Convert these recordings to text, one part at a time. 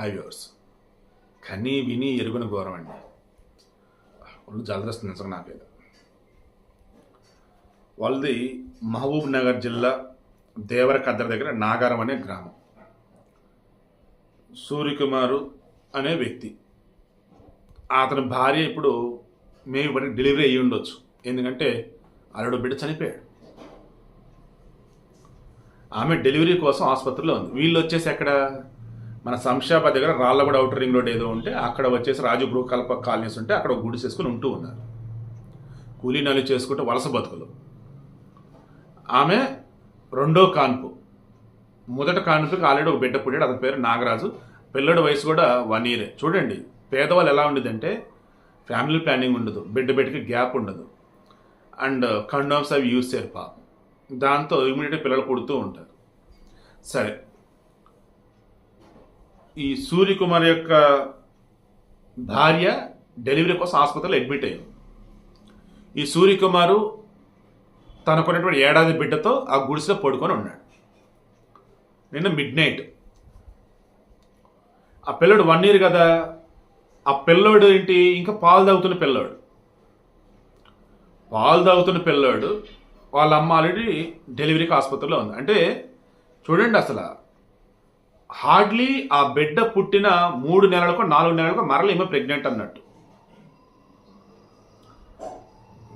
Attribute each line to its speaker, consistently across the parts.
Speaker 1: High viewers కని విని ఎరుగున ఘోరం అండి ఒళ్ళు జలదస్తుంది నిజంగా నాకైతే వాళ్ళది మహబూబ్ నగర్ జిల్లా దేవరకద్ర దగ్గర నాగారం అనే గ్రామం. సూర్యకుమారు అనే వ్యక్తి. అతని భార్య ఇప్పుడు మేము ఇప్పటికి డెలివరీ అయ్యి ఉండొచ్చు. ఎందుకంటే అల్లుడు బిడ్డ చనిపోయాడు. ఆమె డెలివరీ కోసం ఆసుపత్రిలో ఉంది. వీళ్ళు వచ్చేసి ఎక్కడ? మన శంషాబాద్ దగ్గర రాళ్ళగూడ అవుటర్ రింగ్ రోడ్ ఏదో ఉంటే అక్కడ వచ్చేసి రాజు గృహకల్ప కాలనీస్ ఉంటే అక్కడ గుడి చేసుకుని ఉంటూ ఉన్నారు. కూలీనాలు చేసుకుంటూ వలస బతుకులు. ఆమె రెండో కాన్పు. మొదట కాన్పుకి ఆల్రెడీ ఒక బిడ్డ పుట్టాడు అతని పేరు నాగరాజు. పిల్లడి వయసు కూడా వన్ ఇయరే చూడండి పేదవాళ్ళు ఎలా ఉండేదంటే ఫ్యామిలీ ప్లానింగ్ ఉండదు బిడ్డ బిడ్డకి గ్యాప్ ఉండదు. అండ్ కండోమ్స్ అవి యూజ్ చేయరు పాపం దాంతో ఇమీడియట్గా పిల్లలు పుడుతూ ఉంటారు. సరే ఈ సూర్యకుమార్ యొక్క భార్య డెలివరీ కోసం ఆసుపత్రిలో అడ్మిట్ అయ్యింది ఈ సూర్యకుమారు తనకున్నటువంటి ఏడాది బిడ్డతో ఆ గుడిసెలో పడుకొని ఉన్నాడు. నిన్న మిడ్ నైట్. ఆ పిల్లడు వన్ ఇయర్ కదా ఆ పిల్లోడు ఏంటి? ఇంకా పాలు తాగుతున్న పిల్లోడు. పాలు తాగుతున్న పిల్లోడు వాళ్ళ అమ్మ ఆల్రెడీ డెలివరీకి ఆసుపత్రిలో ఉంది. అంటే చూడండి అసలు హార్డ్లీ ఆ బిడ్డ పుట్టిన మూడు నెలలకు నాలుగు నెలలకు మరల ఏమో ప్రెగ్నెంట్ అన్నట్టు.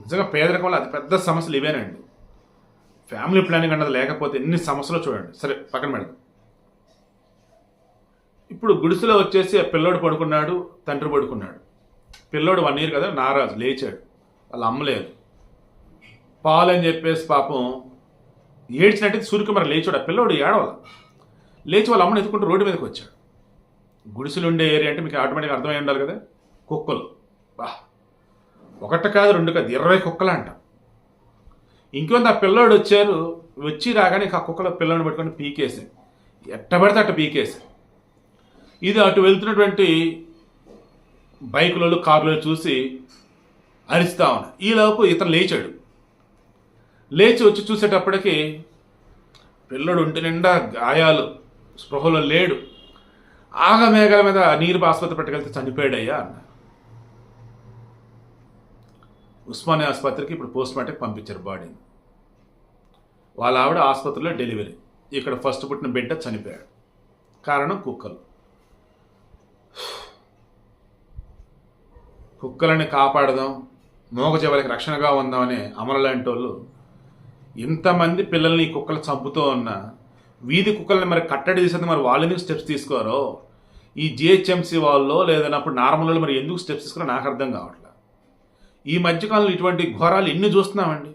Speaker 1: నిజంగా పేదరికం వల్ల అతి పెద్ద సమస్యలు ఇవేనండి. ఫ్యామిలీ ప్లానింగ్ అన్నది లేకపోతే ఎన్ని సమస్యలు చూడండి. సరే పక్కన పెడదాం. ఇప్పుడు గుడిసెలో వచ్చేసి ఆ పిల్లోడు పడుకున్నాడు తండ్రి పడుకున్నాడు. పిల్లోడు వన్ ఇయర్ కదా నారాజు లేచాడు. వాళ్ళు అమ్మలేదు పాలని పాలు అని చెప్పేసి పాపం ఏడ్చినట్టు సూర్యకుమార్ లేచాడు. ఆ పిల్లోడు ఏడవాలి. లేచి వాళ్ళ అమ్మని ఎత్తుకుంటూ రోడ్డు మీదకి వచ్చాడు. గుడిసెలు ఉండే ఏరియా అంటే మీకు ఆటోమేటిక్గా అర్థమై ఉండాలి కదా? కుక్కలు. బా. ఒకటి కాదు రెండు కాదు ఇరవై కుక్కలు అంట ఇంకొంత ఆ పిల్లోడు వచ్చారు వచ్చి రాగానే ఆ కుక్కల పిల్లని పట్టుకొని పీకేసి ఎట్ట పడితే అట్ట పీకేసి ఇది అటు వెళ్తున్నటువంటి బైకులలో కార్లో చూసి అరిస్తా ఉన్నా ఈలోపు ఇతను లేచాడు. లేచి వచ్చి చూసేటప్పటికి పిల్లడు ఒంటి నిండా గాయాలు. స్పృహలో లేడు. ఆగమేఘాల మీద నీరు ఆసుపత్రి పట్టుకెళ్తే చనిపోయాడయ్యా అన్నారు ఉస్మానియా ఆసుపత్రికి ఇప్పుడు పోస్ట్ మార్టంకి పంపించారు బాడీని. వాళ్ళ ఆవిడ ఆసుపత్రిలో డెలివరీ. ఇక్కడ ఫస్ట్ పుట్టిన బిడ్డ చనిపోయాడు. కారణం కుక్కలు. కుక్కలని కాపాడదాం మూగజీవాలకి రక్షణగా ఉందామనే అమరలాంటి వాళ్ళు ఇంతమంది పిల్లల్ని ఈ కుక్కలు చంపుతూ ఉన్నా వీధి కుక్కల్ని మరి కట్టడి చేసేది మరి వాళ్ళు ఎందుకు స్టెప్స్ తీసుకోరో? ఈ జిహెచ్ఎంసీ వాళ్ళు లేదన్నప్పుడు నార్మల్ వాళ్ళు మరి ఎందుకు స్టెప్స్ తీసుకురో నాకు అర్థం కావట్లేదు ఈ మధ్యకాలంలో ఇటువంటి ఘోరాలు ఎన్ని చూస్తున్నామండి?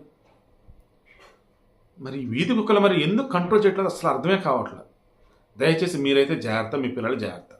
Speaker 1: మరి వీధి కుక్కలు మరి ఎందుకు కంట్రోల్ చేయట్లేదు అసలు అర్థమే కావట్లేదు దయచేసి మీరైతే జాగ్రత్త మీ పిల్లలు జాగ్రత్త.